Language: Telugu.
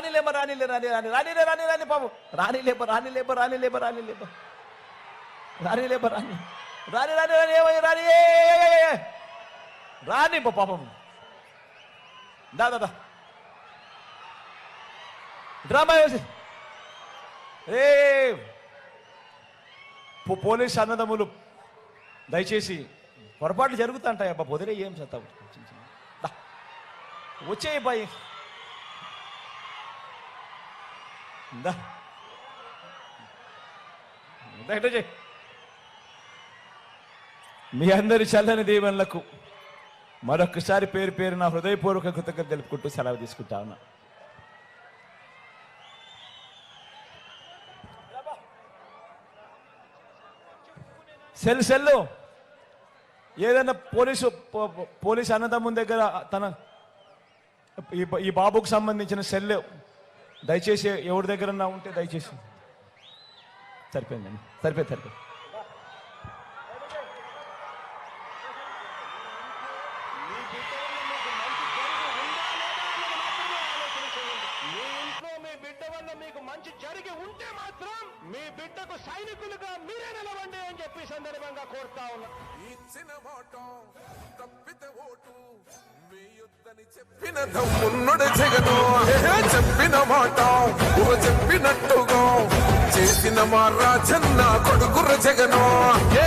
రానిలేమ రానిలే రాని రాని రానిలే రాని రాని పాపం రానిలేప రానిలేప రానిలేప రానిలేప రానిలేప రాని రాని రాని రాని ఏమయ్య రాని రాని పాపం. దా దా డ్రామా వేసి ఏ పోలీస్ అన్నదమ్ములు దయచేసి పొరపాట్లు జరుగుతుంటాయి అబ్బా పొదిరే ఏం చేస్తావు? వచ్చేయి బాయ్. దా మీ అందరి చల్లని దీవెనలకు మరొకసారి పేరు పేరు నా హృదయపూర్వక కృతజ్ఞత తెలుపుకుంటూ సెలవు తీసుకుంటా ఉన్నా. Cell cell. ఏదైనా పోలీసు పో- పోలీసు అన్నదమ్ముని దగ్గర తన ఈ బాబుకు సంబంధించిన సెల్ దయచేసి ఎవరి దగ్గర ఉంటే దయచేసి. సరిపోయిందండి. సరిపోయింది సరిపోయింది. మీకు మంచి జరిగి ఉంటే మాత్రం మీ బిడ్డకు సైనికులుగా మీరే చెప్పి సందర్భంగా కోరుతా ఉన్నా. ఇచ్చిన మాట తప్పితే ఓటు వేయొద్దని చెప్పిన దమ్మున్నడు జగను. చెప్పిన మాట చెప్పినట్టుగా చేసిన మా రాజన్న కొడుకుర జగను. ఏ